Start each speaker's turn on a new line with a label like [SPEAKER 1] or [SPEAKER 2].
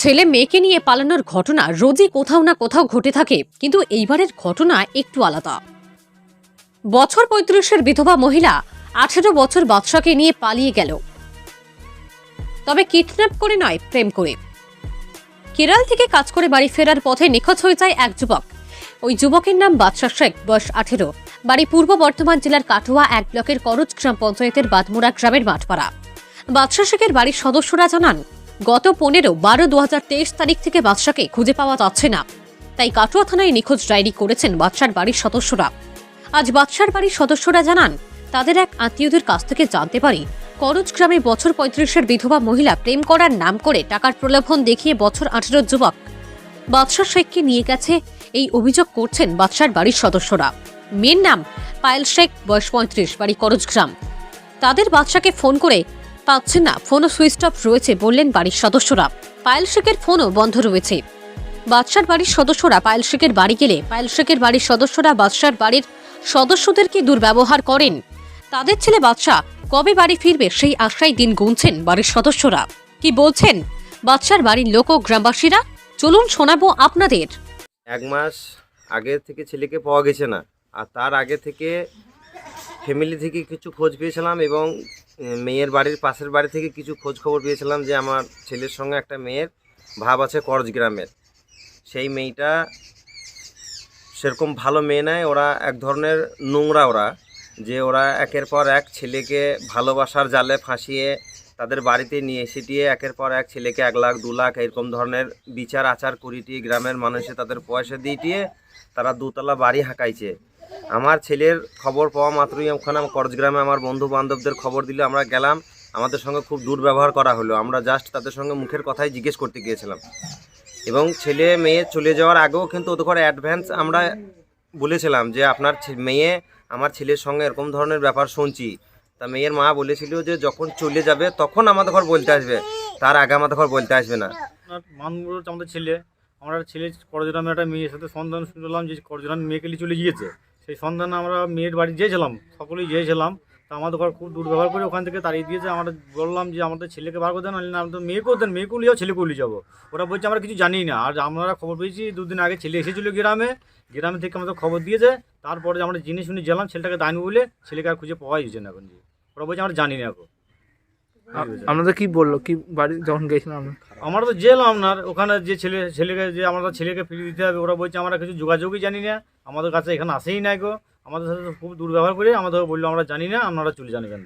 [SPEAKER 1] ছেলে মেয়েকে নিয়ে পালানোর ঘটনা রোজই কোথাও না কোথাও ঘটে থাকে, কিন্তু এইবারের ঘটনা একটু আলাদা। বছর পঁয়ত্রিশের বিধবা মহিলা আঠেরো বছর বাদশাকে নিয়ে পালিয়ে গেল। তবে কিডন্যাপ করে নয়, প্রেম করে। কেরাল থেকে কাজ করে বাড়ি ফেরার পথে নিখোঁজ হয়ে যায় এক যুবক। ওই যুবকের নাম বাদশা শেখ, বয়স আঠেরো। বাড়ি পূর্ব বর্ধমান জেলার কাটোয়া এক ব্লকের করজ গ্রাম পঞ্চায়েতের বাদমুরা গ্রামের মাঠপাড়া। বাদশা শেখের বাড়ির সদস্যরা জানান গত পনেরো, বারো দু তারিখ থেকে বাদশাকে খুঁজে পাওয়া যাচ্ছে না। তাই কাটুয়া থানায় নিখোঁজ ডায়েরি করেছেন বাদশার বাড়ির সদস্যরা। আজ বাদশার বাড়ির সদস্যরা জানান, তাদের এক আত্মীয়দের কাছ থেকে জানতে পারি, করজ গ্রামে বছর পঁয়ত্রিশের বিধবা মহিলা প্রেম করার নাম করে টাকার প্রলোভন দেখিয়ে বছর আঠেরো যুবক। বাদশা শেখকে নিয়ে গেছে এই অভিযোগ করছেন বাদশার বাড়ির সদস্যরা। মেয়ের নাম পায়েল শেখ, বয়স পঁয়ত্রিশ, বাড়ি করজ গ্রাম। তাদের বাদশাকে ফোন করে পাচ্ছেন না। ফোনও সুইচ অফ রয়েছে বললেন বাড়ির সদস্যরা। পায়েল শেখের ফোনও বন্ধ রয়েছে। বাদশার বাড়ির সদস্যরা পায়েল শেখের বাড়ি গেলে পায়েল শেখের বাড়ির সদস্যরা বাদশার বাড়ির সদস্যদেরকে দুর্ব্যবহার করেন? তাদের ছেলে বাদশা কবে বাড়ি ফিরবে সেই আশায় দিন গুনছেন বাড়ির সদস্যরা। কি বলছেন বাদশার বাড়ির লোক গ্রামবাসীরা? চলুন শোনাবো আপনাদের।
[SPEAKER 2] এক মাস আগে থেকে ছেলেকে পাওয়া গেছে না। আর তার আগে থেকে ফ্যামিলি থেকে কিছু খোঁজ পেয়েছিলাম এবং মেয়ের বাড়ির পাশের বাড়ি থেকে কিছু খোঁজ খবর পেয়েছিলাম যে আমার ছেলের সঙ্গে একটা মেয়ের ভাব আছে করজ গ্রামের। সেই মেয়েটা সেরকম ভালো মেয়ে নয় ওরা এক ধরনের নোংরা ওরা, যে ওরা একের পর এক ছেলেকে ভালোবাসার জালে ফাঁসিয়ে তাদের বাড়িতে নিয়ে এসেটিয়ে একের পর এক ছেলেকে এক লাখ, দু লাখ এরকম ধরনের বিচার, আচার করিটিয়ে গ্রামের মানুষে তাদের পয়সা দিয়ে তারা দুতলা বাড়ি হাঁকাইছে। আমার ছেলের খবর পাওয়া মাত্রই ওখানে করজ গ্রামে আমার বন্ধু বান্ধবদের খবর দিলে, আমরা গেলাম, আমাদের সঙ্গে খুব দুর্ব্যবহার করা হলো। আমরা জাস্ট তাদের সঙ্গে মুখের কথাই জিজ্ঞেস করতে গিয়েছিলাম। এবং ছেলে মেয়ে চলে যাওয়ার আগেও কিন্তু ওদের করে অ্যাডভান্স আমরা বলেছিলাম যে, আপনার মেয়ে আমার ছেলের সঙ্গে এরকম ধরনের ব্যাপার শুনছি। তা মেয়ের মা বলেছিল যে, যখন চলে যাবে, তখন আমাদের ঘর বলতে আসবে। তার আগে আমাদের ঘর বলতে আসবে না।
[SPEAKER 3] আমাদের ছেলে। আমরা ছেলে করজরামে একটা মেয়ের সাথে সন্ধান শুনলাম যে করজরাম মেয়েকে চলে গিয়েছে। সেই সন্ধানে আমরা মেয়ের বাড়ি যেয়েছিলাম সকলেই গিয়েছিলাম। তা আমাদের ঘর খুব দুর্ব্যবহার করে ওখান থেকে তাড়িয়ে দিয়েছে। আমরা বললাম যে, আমাদের ছেলেকে বার করে দেন না আমাদের মেয়েকেও দেন মেয়েকেও যাও ছেলেকেও নিয়ে যাব। ওরা বলছে, আমরা কিছু জানি না। আর আমরা খবর পেয়েছি, দুদিন আগে ছেলে এসেছিল গ্রামে। গ্রামে থেকে আমাদের খবর দিয়েছে। তারপরে আমরা জিনিস শুনে গেলাম, ছেলেটাকে দাঁড়িয়ে বলে ছেলেকে আর খুঁজে পাওয়াই যাচ্ছে না এখন ওরা বলছে, আমরা জানি না এখন।
[SPEAKER 4] আপনাদের কি বলল? কি বাড়ি যখন গেছিলাম আমরা?
[SPEAKER 3] তো জেল আপনার। ওখানে যে ছেলে ছেলেকে যে আমাদের ছেলেকে ফিরিয়ে দিতে হবে, ওরা বলছে, আমরা কিছু যোগাযোগই জানি না। আমাদের কাছে এখানে আসেই নাই গো। আমাদের সাথে খুব দুর্ব্যবহার করে আমাদের বলল, আমরা জানি না, আপনারা চলে থেকে।